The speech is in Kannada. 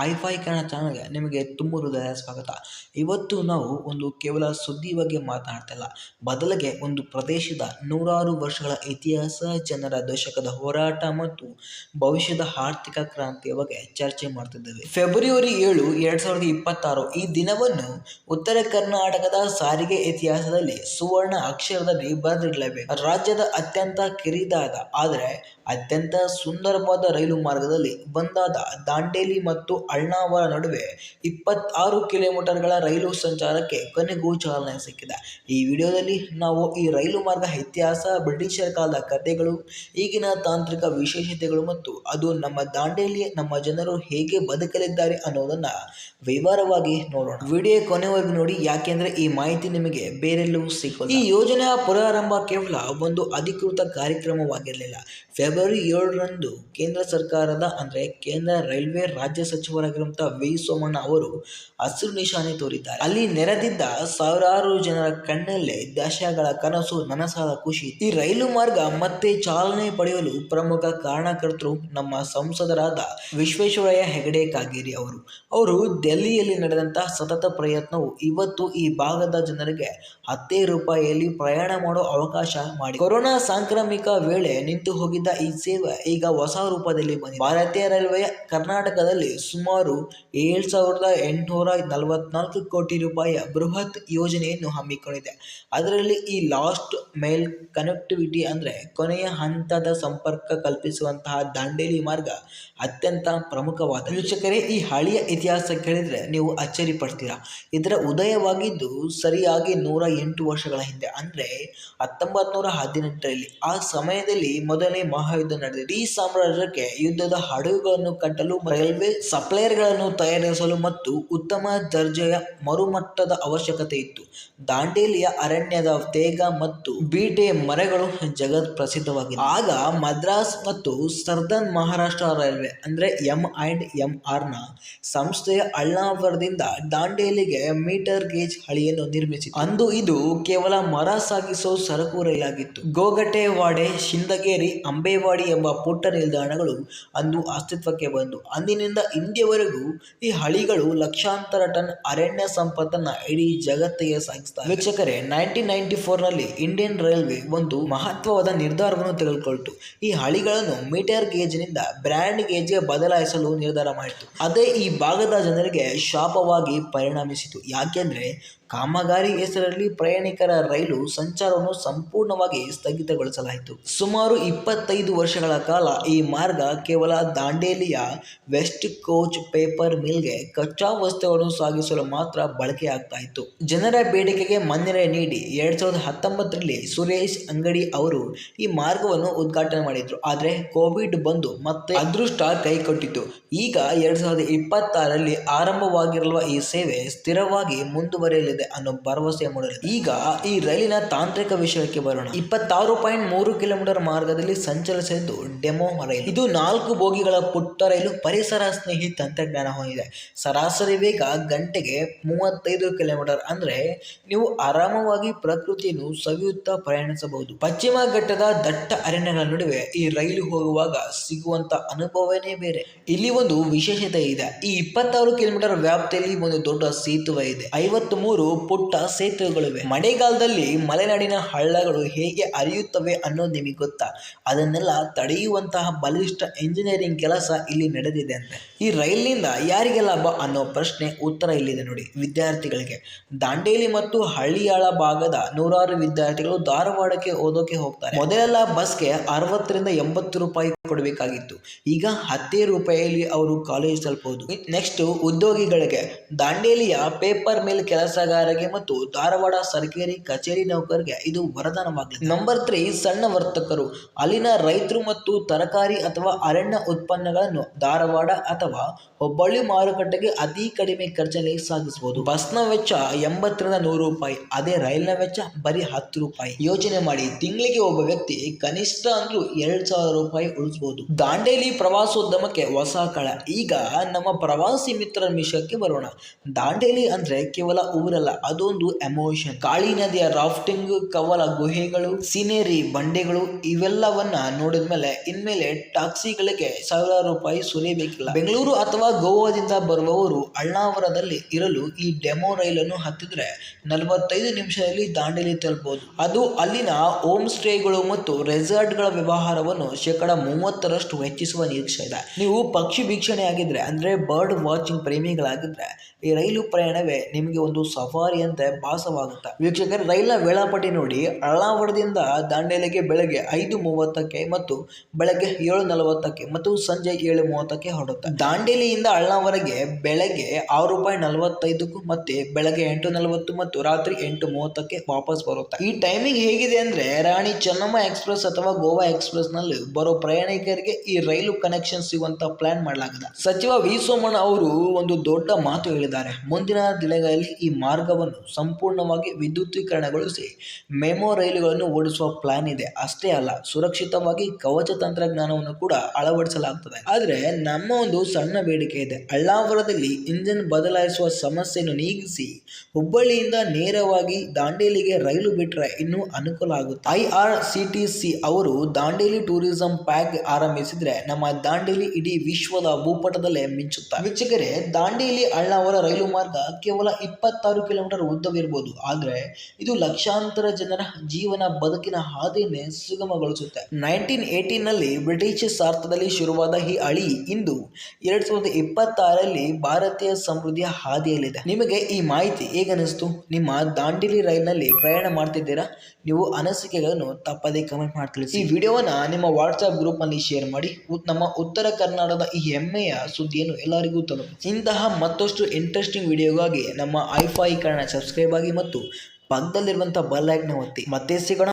ಐಫೈ ಕನ್ನಡ ಚಾನಲ್ಗೆ ನಿಮಗೆ ತುಂಬ ಹೃದಯ ಸ್ವಾಗತ. ಇವತ್ತು ನಾವು ಒಂದು ಕೇವಲ ಸುದ್ದಿ ಬಗ್ಗೆ ಮಾತನಾಡ್ತಿಲ್ಲ ಬದಲಿಗೆ ಒಂದು ಪ್ರದೇಶದ ನೂರಾರು ವರ್ಷಗಳ ಇತಿಹಾಸ, ಜನರ ದಶಕದ ಹೋರಾಟ ಮತ್ತು ಭವಿಷ್ಯದ ಆರ್ಥಿಕ ಕ್ರಾಂತಿಯ ಬಗ್ಗೆ ಚರ್ಚೆ ಮಾಡ್ತಿದ್ದೇವೆ. ಫೆಬ್ರವರಿ ಏಳು, ಎರಡ್ ಸಾವಿರದ ಇಪ್ಪತ್ತಾರು ಈ ದಿನವನ್ನು ಉತ್ತರ ಕರ್ನಾಟಕದ ಸಾರಿಗೆ ಇತಿಹಾಸದಲ್ಲಿ ಸುವರ್ಣ ಅಕ್ಷರದಲ್ಲಿ ಬರೆದಿಡಲೇಬೇಕು. ರಾಜ್ಯದ ಅತ್ಯಂತ ಕಿರಿದಾದ, ಆದರೆ ಅತ್ಯಂತ ಸುಂದರವಾದ ರೈಲು ಮಾರ್ಗದಲ್ಲಿ ಬಂದಾದ ದಾಂಡೇಲಿ ಮತ್ತು ಅಳ್ನಾವರ ನಡುವೆ ಇಪ್ಪತ್ತಾರು ಕಿಲೋಮೀಟರ್ಗಳ ರೈಲು ಸಂಚಾರಕ್ಕೆ ಕೊನೆಗೂ ಚಾಲನೆ ಸಿಕ್ಕಿದೆ. ಈ ವಿಡಿಯೋದಲ್ಲಿ ನಾವು ಈ ರೈಲು ಮಾರ್ಗ ಇತಿಹಾಸ, ಬ್ರಿಟಿಷರ ಕಾಲದ ಕಥೆಗಳು, ಈಗಿನ ತಾಂತ್ರಿಕ ವಿಶೇಷತೆಗಳು ಮತ್ತು ಅದು ನಮ್ಮ ದಾಂಡೇಲಿ ನಮ್ಮ ಜನರು ಹೇಗೆ ಬದುಕಲಿದ್ದಾರೆ ಅನ್ನೋದನ್ನ ವಿವರವಾಗಿ ನೋಡೋಣ. ವಿಡಿಯೋ ಕೊನೆವರೆಗೂ ನೋಡಿ, ಯಾಕೆಂದ್ರೆ ಈ ಮಾಹಿತಿ ನಿಮಗೆ ಬೇರೆಲ್ಲೂ ಸಿಕ್ಕಿದೆ ಈ ಯೋಜನೆಯ ಪುನರಾರಂಭ ಕೇವಲ ಒಂದು ಅಧಿಕೃತ ಕಾರ್ಯಕ್ರಮವಾಗಿರಲಿಲ್ಲ. ಫೆಬ್ರವರಿ ಏಳರಂದು ಕೇಂದ್ರ ಸರ್ಕಾರದ, ಅಂದ್ರೆ ಕೇಂದ್ರ ರೈಲ್ವೆ ರಾಜ್ಯ ಸಚಿವರಾಗಿರುವಂತಹ ವಿ. ಸೋಮಣ್ಣ ಅವರು ಹಸಿರು ನಿಶಾನೆ ತೋರಿದ್ದಾರೆ. ಅಲ್ಲಿ ನೆರೆದಿದ್ದ ಸಾವಿರಾರು ಜನರ ಕಣ್ಣಲ್ಲೇ ದಶಗಳ ಕನಸು, ನನಸಾದ ಖುಷಿ. ಈ ರೈಲು ಮಾರ್ಗ ಮತ್ತೆ ಚಾಲನೆ ಪಡೆಯಲು ಪ್ರಮುಖ ಕಾರಣಕರ್ತರು ನಮ್ಮ ಸಂಸದರಾದ ವಿಶ್ವೇಶ್ವರಯ್ಯ ಹೆಗಡೆ ಕಾಗೇರಿ ಅವರು. ಅವರು ದೆಹಲಿಯಲ್ಲಿ ನಡೆದಂತಹ ಸತತ ಪ್ರಯತ್ನವು ಇವತ್ತು ಈ ಭಾಗದ ಜನರಿಗೆ ಹತ್ತೇ ರೂಪಾಯಿಯಲ್ಲಿ ಪ್ರಯಾಣ ಮಾಡೋ ಅವಕಾಶ ಮಾಡಿ ಕೊರೋನಾ ಸಾಂಕ್ರಾಮಿಕ ವೇಳೆ ನಿಂತು ಹೋಗಿದ್ದ ಈ ಸೇವೆ ಈಗ ಹೊಸ ರೂಪದಲ್ಲಿ ಬಂದಿದೆ. ಭಾರತೀಯ ರೈಲ್ವೆ ಕರ್ನಾಟಕದಲ್ಲಿ ಸುಮಾರು ಏಳು ಸಾವಿರದ ಎಂಟುನೂರ ನಲವತ್ನಾಲ್ಕು ಕೋಟಿ ರೂಪಾಯಿಯ ಬೃಹತ್ ಯೋಜನೆಯನ್ನು ಹಮ್ಮಿಕೊಂಡಿದೆ. ಅದರಲ್ಲಿ ಈ ಲಾಸ್ಟ್ ಮೈಲ್ ಕನೆಕ್ಟಿವಿಟಿ ಅಂದರೆ ಕೊನೆಯ ಹಂತದ ಸಂಪರ್ಕ ಕಲ್ಪಿಸುವಂತಹ ದಾಂಡೇಲಿ ಮಾರ್ಗ ಅತ್ಯಂತ ಪ್ರಮುಖವಾದ. ವೀಕ್ಷಕರೇ, ಈ ಹಳೆಯ ಇತಿಹಾಸ ಕೇಳಿದರೆ ನೀವು ಅಚ್ಚರಿ ಪಡ್ತೀರಾ? ಇದರ ಉದಯವಾಗಿದ್ದು ಸರಿಯಾಗಿ ನೂರ ಎಂಟು ವರ್ಷಗಳ ಹಿಂದೆ. ಅಂದರೆ ಹತ್ತೊಂಬತ್ ನೂರ ಹದಿನೆಂಟರಲ್ಲಿ ಆ ಸಮಯದಲ್ಲಿ ಮೊದಲನೇ ಮಹಾಯುದ್ಧ ನಡೆದಿದೆ. ಈ ಸಾಮ್ರಾಜ್ಯಕ್ಕೆ ಯುದ್ಧದ ಹಡಗುಗಳನ್ನು ಕಟ್ಟಲು ರೈಲ್ವೆ ಸಪ್ಲೈಯರ್ಗಳನ್ನು ತಯಾರಿಸಲು ಮತ್ತು ಉತ್ತಮ ದರ್ಜೆಯ ಮರುಮಟ್ಟದ ಅವಶ್ಯಕತೆ ಇತ್ತು. ದಾಂಡೇಲಿಯ ಅರಣ್ಯದ ತೇಗ ಮತ್ತು ಬೀಟೆ ಮರಗಳು ಜಗತ್ ಪ್ರಸಿದ್ಧವಾಗಿವೆ. ಆಗ ಮದ್ರಾಸ್ ಮತ್ತು ಸರ್ದನ್ ಮಹಾರಾಷ್ಟ್ರ ರೈಲ್ವೆ ಅಂದ್ರೆ ಎಂ ಅಂಡ್ ಎಂ ಆರ್ನ ಸಂಸ್ಥೆಯ ಅಳ್ನಾವರದಿಂದ ದಾಂಡೇಲಿಗೆ ಮೀಟರ್ ಗೇಜ್ ಹಳಿಯನ್ನು ನಿರ್ಮಿಸಿತು. ಅಂದು ಇದು ಕೇವಲ ಮರ ಸಾಗಿಸೋ ಸರಕು ರೈಲಾಗಿತ್ತು. ಗೋಗಟೆವಾಡೆ ಶಿಂದಗೇರಿ, ಅಂಬೇವಾಡಿ ಎಂಬ ಪುಟ್ಟ ನಿಲ್ದಾಣಗಳು ಅಂದು ಅಸ್ತಿತ್ವಕ್ಕೆ ಬಂದು. ಅಂದಿನಿಂದ ಇಂದಿಯವರೆಗೂ ಈ ಹಳಿಗಳು ಲಕ್ಷಾಂತರ ಟನ್ ಅರಣ್ಯ ಸಂಪತ್ತನ್ನ ಇಡೀ ಜಗತ್ತಿಗೆ ಸಾಗಿಸ್ತಾರೆ ವೀಕ್ಷಕರೇ ನೈನ್ಟೀನ್ ನೈನ್ಟಿ ಫೋರ್ನಲ್ಲಿ ಇಂಡಿಯನ್ ರೈಲ್ವೆ ಒಂದು ಮಹತ್ವವಾದ ನಿರ್ಧಾರವನ್ನು ತೆಗೆದುಕೊಳ್ತು. ಈ ಹಳಿಗಳನ್ನು ಮೀಟರ್ ಗೇಜ್ನಿಂದ ಬ್ರ್ಯಾಂಡ್ ಗೇಜ್ಗೆ ಬದಲಾಯಿಸಲು ನಿರ್ಧಾರ ಮಾಡಿತು. ಅದೇ ಈ ಭಾಗದ ಜನರಿಗೆ ಶಾಪವಾಗಿ ಪರಿಣಮಿಸಿತು. ಯಾಕೆಂದ್ರೆ, ಕಾಮಗಾರಿ ಹೆಸರಲ್ಲಿ ಪ್ರಯಾಣಿಕರ ರೈಲು ಸಂಚಾರವನ್ನು ಸಂಪೂರ್ಣವಾಗಿ ಸ್ಥಗಿತಗೊಳಿಸಲಾಯಿತು. ಸುಮಾರು ಇಪ್ಪತ್ತೈದು ವರ್ಷಗಳ ಕಾಲ ಈ ಮಾರ್ಗ ಕೇವಲ ದಾಂಡೇಲಿಯ ವೆಸ್ಟ್ ಕೋಚ್ ಪೇಪರ್ ಮಿಲ್ಗೆ ಕಚ್ಚಾ ವಸ್ತುಗಳನ್ನು ಸಾಗಿಸಲು ಮಾತ್ರ ಬಳಕೆಯಾಗ್ತಾ ಇತ್ತು ಜನರ ಬೇಡಿಕೆಗೆ ಮನ್ನಣೆ ನೀಡಿ ಎರಡ್ ಸಾವಿರದ ಹತ್ತೊಂಬತ್ತರಲ್ಲಿ ಸುರೇಶ್ ಅಂಗಡಿ ಅವರು ಈ ಮಾರ್ಗವನ್ನು ಉದ್ಘಾಟನೆ ಮಾಡಿದ್ರು. ಆದ್ರೆ ಕೋವಿಡ್ ಬಂದು ಮತ್ತೆ ಅದೃಷ್ಟ ಕೈಕೊಟ್ಟಿತು ಈಗ ಎರಡ್ ಸಾವಿರದ ಇಪ್ಪತ್ತಾರರಲ್ಲಿ ಆರಂಭವಾಗಿರುವ ಈ ಸೇವೆ ಸ್ಥಿರವಾಗಿ ಮುಂದುವರಿಯಲಿದೆ ಅನ್ನೋ ಭರವಸೆ ಮೂಡಲಿದೆ. ಈಗ ಈ ರೈಲಿನ ತಾಂತ್ರಿಕ ವಿಷಯಕ್ಕೆ ಬರೋಣ. ಇಪ್ಪತ್ತಾರು ಪಾಯಿಂಟ್ ಮೂರು ಕಿಲೋಮೀಟರ್ ಮಾರ್ಗದಲ್ಲಿ ಸಂಚರಿಸಿದ್ದು ಡೆಮೋ ರೈಲು. ಇದು ನಾಲ್ಕು ಬೋಗಿಗಳ ಪುಟ್ಟ ರೈಲು. ಪರಿಸರ ಸ್ನೇಹಿ ತಂತ್ರಜ್ಞಾನ ಹೊಂದಿದೆ ಸರಾಸರಿ ವೇಗ ಗಂಟೆಗೆ ಮೂವತ್ತೈದು ಕಿಲೋಮೀಟರ್ ಅಂದರೆ ನೀವು ಆರಾಮವಾಗಿ ಪ್ರಕೃತಿಯನ್ನು ಸವಿಯುತ್ತಾ ಪ್ರಯಾಣಿಸಬಹುದು. ಪಶ್ಚಿಮ ಘಟ್ಟದ ದಟ್ಟ ಅರಣ್ಯಗಳ ನಡುವೆ ಈ ರೈಲು ಹೋಗುವಾಗ ಸಿಗುವಂತ ಅನುಭವನೇ ಬೇರೆ. ಇಲ್ಲಿ ಒಂದು ವಿಶೇಷತೆ ಇದೆ. ಈ ಇಪ್ಪತ್ತಾರು ಕಿಲೋಮೀಟರ್ ವ್ಯಾಪ್ತಿಯಲ್ಲಿ ಒಂದು ದೊಡ್ಡ ಸೇತುವೆ ಇದೆ. ಐವತ್ತು ಮೂರು ಪುಟ್ಟ ಸೇತುವೆಗಳಿವೆ. ಮಳೆಗಾಲದಲ್ಲಿ ಮಲೆನಾಡಿನ ಹಳ್ಳಗಳು ಹೇಗೆ ಅರಿಯುತ್ತವೆ ಅನ್ನೋದು ನಿಮಗೆ ಗೊತ್ತಾ? ಅದನ್ನೆಲ್ಲ ತಡೆಯುವಂತಹ ಬಲಿಷ್ಠ ಇಂಜಿನಿಯರಿಂಗ್ ಕೆಲಸ ಇಲ್ಲಿ ನಡೆದಿದೆ ಅಂತ. ಈ ರೈಲಿನಿಂದ ಯಾರಿಗೆ ಲಾಭ ಅನ್ನೋ ಪ್ರಶ್ನೆ ಉತ್ತರ ಇಲ್ಲಿದೆ ನೋಡಿ ವಿದ್ಯಾರ್ಥಿಗಳಿಗೆ. ದಾಂಡೇಲಿ ಮತ್ತು ಹಳ್ಳಿಯಾಳ ಭಾಗದ ನೂರಾರು ವಿದ್ಯಾರ್ಥಿಗಳು ಧಾರವಾಡಕ್ಕೆ ಓದೋಕೆ ಹೋಗ್ತಾರೆ. ಮೊದಲೆಲ್ಲ ಬಸ್ಗೆ ಅರವತ್ತರಿಂದ ಎಂಬತ್ತು ರೂಪಾಯಿ ಕೊಡಬೇಕಾಗಿತ್ತು. ಈಗ ಹತ್ತೇ ರೂಪಾಯಿಯಲ್ಲಿ ಅವರು ಕಾಲೇಜ್ ತಲುಪಬಹುದು ನೆಕ್ಸ್ಟ್ ಉದ್ಯೋಗಿಗಳಿಗೆ ದಾಂಡೇಲಿಯ ಪೇಪರ್ ಮಿಲ್ ಕೆಲಸಗಾರರಿಗೆ ಮತ್ತು ಧಾರವಾಡ ಸರ್ಕಾರಿ ಕಚೇರಿ ನೌಕರಿಗೆ ಇದು ವರದಾನವಾಗಲಿದೆ. ನಂಬರ್ ತ್ರೀ ಸಣ್ಣ ವರ್ತಕರು. ಅಲ್ಲಿನ ರೈತರು ಮತ್ತು ತರಕಾರಿ ಅಥವಾ ಅರಣ್ಯ ಉತ್ಪನ್ನಗಳನ್ನು ಧಾರವಾಡ ಅಥವಾ ಹುಬ್ಬಳ್ಳಿ ಮಾರುಕಟ್ಟೆಗೆ ಅತಿ ಕಡಿಮೆ ಖರ್ಚಲ್ಲಿ ಸಾಗಿಸಬಹುದು ಬಸ್ನ ವೆಚ್ಚ ಎಂಬತ್ತರಿಂದ ನೂರು ರೂಪಾಯಿ, ಅದೇ ರೈಲಿನ ವೆಚ್ಚ ಬರೀ ಹತ್ತು ರೂಪಾಯಿ. ಯೋಚನೆ ಮಾಡಿ, ತಿಂಗಳಿಗೆ ಒಬ್ಬ ವ್ಯಕ್ತಿ ಕನಿಷ್ಠ ಅಂದ್ರೂ ಎರಡು ಸಾವಿರ ರೂಪಾಯಿ ಉಳಿಸಬಹುದು ದಾಂಡೇಲಿ ಪ್ರವಾಸೋದ್ಯಮಕ್ಕೆ ಹೊಸ ಕಳ. ಈಗ ನಮ್ಮ ಪ್ರವಾಸಿ ಮಿತ್ರರ ವಿಷಯಕ್ಕೆ ಬರೋಣ. ದಾಂಡೇಲಿ ಅಂದ್ರೆ ಕೇವಲ ಊರಲ್ಲ, ಅದೊಂದು ಎಮೋಷನ್ ಕಾಳಿ ನದಿಯ ರಾಫ್ಟಿಂಗ್ ಕವಲ ಗುಹೆಗಳು, ಸೀನೇರಿ ಬಂಡೆಗಳು, ಇವೆಲ್ಲವನ್ನ ನೋಡಿದ ಮೇಲೆ ಇನ್ಮೇಲೆ ಟ್ಯಾಕ್ಸಿಗಳಿಗೆ ಸಾವಿರಾರು ರೂಪಾಯಿ ಸುರಿಬೇಕಿಲ್ಲ. ಬೆಂಗಳೂರು ಅಥವಾ ಗೋವಾದಿಂದ ಬರುವವರು ಅಳ್ನಾವರದಲ್ಲಿ ಇರಲು ಈ ಡೆಮೋ ರೈಲನ್ನು ಹತ್ತಿದ್ರೆ ನಲವತ್ತೈದು ನಿಮಿಷದಲ್ಲಿ ದಾಂಡೇಲಿ ತಲುಪಬಹುದು. ಅದು ಅಲ್ಲಿನ ಹೋಮ್ ಸ್ಟೇಗಳು ಮತ್ತು ರೆಸಾರ್ಟ್ಗಳ ವ್ಯವಹಾರವನ್ನು ಶೇಕಡ ಮೂವತ್ತರಷ್ಟು ಹೆಚ್ಚಿಸುವ ನಿರೀಕ್ಷೆ ಇದೆ. ನೀವು ಪಕ್ಷಿ ವೀಕ್ಷಣೆ ಆಗಿದ್ರೆ ಅಂದ್ರೆ ಬರ್ಡ್ ವಾಚಿಂಗ್ ಪ್ರೇಮಿಗಳಾಗಿದ್ರೆ, ಈ ರೈಲು ಪ್ರಯಾಣವೇ ನಿಮಗೆ ಒಂದು ಸಫಾರಿ ಅಂತ ಭಾಸವಾಗುತ್ತೆ. ವೀಕ್ಷಕರು, ರೈಲ್ನ ವೇಳಾಪಟ್ಟಿ ನೋಡಿ. ಅಳ್ನಾವರದಿಂದ ದಾಂಡೇಲಿಗೆ ಬೆಳಗ್ಗೆ ಐದು ಮೂವತ್ತಕ್ಕೆ ಮತ್ತು ಬೆಳಗ್ಗೆ ಏಳು ನಲವತ್ತಕ್ಕೆ ಮತ್ತು ಸಂಜೆ ಏಳು ಮೂವತ್ತಕ್ಕೆ ಹೊರಡುತ್ತೆ. ದಾಂಡೇಲಿಯಿಂದ ಅಳ್ನಾವರೆಗೆ ಬೆಳಗ್ಗೆ ಆರು ರೂಪಾಯಿ ನಲವತ್ತೈದಕ್ಕೂ ಮತ್ತೆ ಬೆಳಗ್ಗೆ ಎಂಟು ನಲವತ್ತು ಮತ್ತು ರಾತ್ರಿ ಎಂಟು ಮೂವತ್ತಕ್ಕೆ ವಾಪಸ್ ಬರುತ್ತೆ ಈ ಟೈಮಿಂಗ್ ಹೇಗಿದೆ ಅಂದ್ರೆ ರಾಣಿ ಚೆನ್ನಮ್ಮ ಎಕ್ಸ್ಪ್ರೆಸ್ ಅಥವಾ ಗೋವಾ ಎಕ್ಸ್ಪ್ರೆಸ್ನಲ್ಲಿ ಬರೋ ಪ್ರಯಾಣಿಕರಿಗೆ ಈ ರೈಲು ಕನೆಕ್ಷನ್ ಸಿಗುವಂತ ಪ್ಲಾನ್ ಮಾಡಲಾಗಿದೆ. ಸಚಿವ ವಿ ಸೋಮಣ್ಣ ಅವರು ಒಂದು ದೊಡ್ಡ ಮಾತು ಹೇಳಿದ್ದಾರೆ. ಮುಂದಿನ ದಿನಗಳಲ್ಲಿ ಈ ಮಾರ್ಗವನ್ನು ಸಂಪೂರ್ಣವಾಗಿ ವಿದ್ಯುತ್ತೀಕರಣಗೊಳಿಸಿ ಮೆಮೊ ರೈಲುಗಳನ್ನು ಓಡಿಸುವ ಪ್ಲಾನ್ ಇದೆ. ಅಷ್ಟೇ ಅಲ್ಲ, ಸುರಕ್ಷಿತವಾಗಿ ಕವಚ ತಂತ್ರಜ್ಞಾನವನ್ನು ಕೂಡ ಅಳವಡಿಸಲಾಗುತ್ತದೆ ಆದರೆ ನಮ್ಮ ಒಂದು ಸಣ್ಣ ಬೇಡಿಕೆ ಇದೆ. ಅಳ್ಳಾವರದಲ್ಲಿ ಇಂಜಿನ್ ಬದಲಾಯಿಸುವ ಸಮಸ್ಯೆಯನ್ನು ನೀಗಿಸಿ ಹುಬ್ಬಳ್ಳಿಯಿಂದ ನೇರವಾಗಿ ದಾಂಡೇಲಿಗೆ ರೈಲು ಬಿಟ್ಟರೆ ಇನ್ನೂ ಅನುಕೂಲ ಆಗುತ್ತೆ? I R C T C ಅವರು ದಾಂಡೇಲಿ ಟೂರಿಸಂ ಪ್ಯಾಕ್ ಆರಂಭಿಸಿದ್ರೆ ನಮ್ಮ ದಾಂಡೇಲಿ ಇಡೀ ವಿಶ್ವದ ಭೂಪಟದಲ್ಲೇ ಮಿಂಚುತ್ತಾರೆ ವೀಕ್ಷಕರೇ, ದಾಂಡೇಲಿ ಅಳ್ಳಾವರ ರೈಲು ಮಾರ್ಗ ಕೇವಲ ಇಪ್ಪತ್ತಾರು ಕಿಲೋಮೀಟರ್ ಉದ್ದವಿರಬಹುದು ಆದರೆ ಇದು ಲಕ್ಷಾಂತರ ಜನರ ಜೀವನ ಬದುಕಿನ ಹಾದಿಯನ್ನೇ ಸುಗಮಗೊಳಿಸುತ್ತೆ. ನೈನ್ಟೀನ್ ಏಟೀನ್ನಲ್ಲಿ ಬ್ರಿಟಿಷ್ ಸಾರ್ಥದಲ್ಲಿ ಶುರುವಾದ ಈ ಅಳಿ ಇಂದು ಎರಡ್ ಸಾವಿರದ ಇಪ್ಪತ್ತಾರರಲ್ಲಿ ಭಾರತೀಯ ಸಮೃದ್ಧಿಯ ಹಾದಿಯಲ್ಲಿದೆ. ನಿಮಗೆ ಈ ಮಾಹಿತಿ ಹೇಗನಿಸ್ತು ನಿಮ್ಮ ದಾಂಡೇಲಿ ರೈಲ್ನಲ್ಲಿ ಪ್ರಯಾಣ ಮಾಡ್ತಿದ್ದೀರಾ? ನೀವು ಅನಿಸಿಕೆಗಳನ್ನು ತಪ್ಪದೇ ಕಮೆಂಟ್ ಮಾಡಿ ತಿಳಿಸಿ. ಈ ವಿಡಿಯೋವನ್ನ ನಿಮ್ಮ ವಾಟ್ಸ್ಆಪ್ ಗ್ರೂಪ್ನಲ್ಲಿ ಶೇರ್ ಮಾಡಿ. ನಮ್ಮ ಉತ್ತರ ಕರ್ನಾಟಕದ ಈ ಹೆಮ್ಮೆಯ ಸುದ್ದಿಯನ್ನು ಎಲ್ಲರಿಗೂ ತಲುಪಿಸಿ ಇಂತಹ ಮತ್ತಷ್ಟು ಇಂಟ್ರೆಸ್ಟಿಂಗ್ ವಿಡಿಯೋಗಾಗಿ ನಮ್ಮ ಐಫೈ ಕನ್ನಡ ಸಬ್ಸ್ಕ್ರೈಬ್ ಆಗಿ ಮತ್ತು ಪಕ್ಕದಲ್ಲಿರುವಂತಹ ಬೆಲ್ ಐಕ್ನ ಒತ್ತಿ. ಮತ್ತೆ ಸಿಗೋಣ.